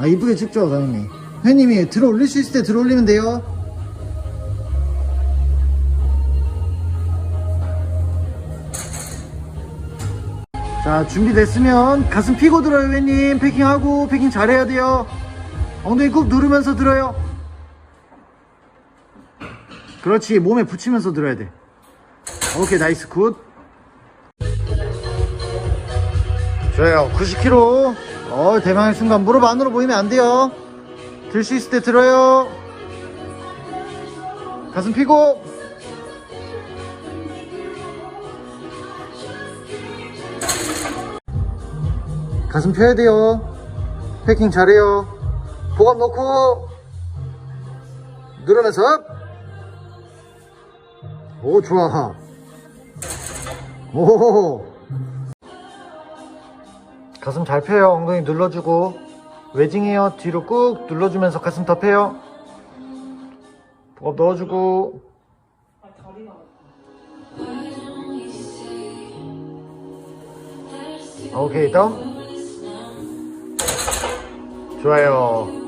아 이쁘게 찍죠 당연히 회님이 들어 올릴 수 있을 때 들어 올리면 돼요. 자 준비됐으면 가슴 피고 들어요 회님. 패킹하고 패킹 잘해야 돼요. 엉덩이 꾹 누르면서 들어요. 그렇지 몸에 붙이면서 들어야 돼. 오케이 나이스 굿 좋아요. 90kg 어 대망의 순간. 무릎 안으로 보이면 안 돼요. 들 수 있을 때 들어요. 가슴 피고. 가슴 펴야 돼요. 패킹 잘해요. 보감 넣고. 늘어나서 업. 오 좋아. 오 가슴 잘 펴요. 엉덩이 눌러주고 외징해요 뒤로 꾹 눌러주면서 가슴 더 펴요. 보갑 넣어주고. 오케이 다운 좋아요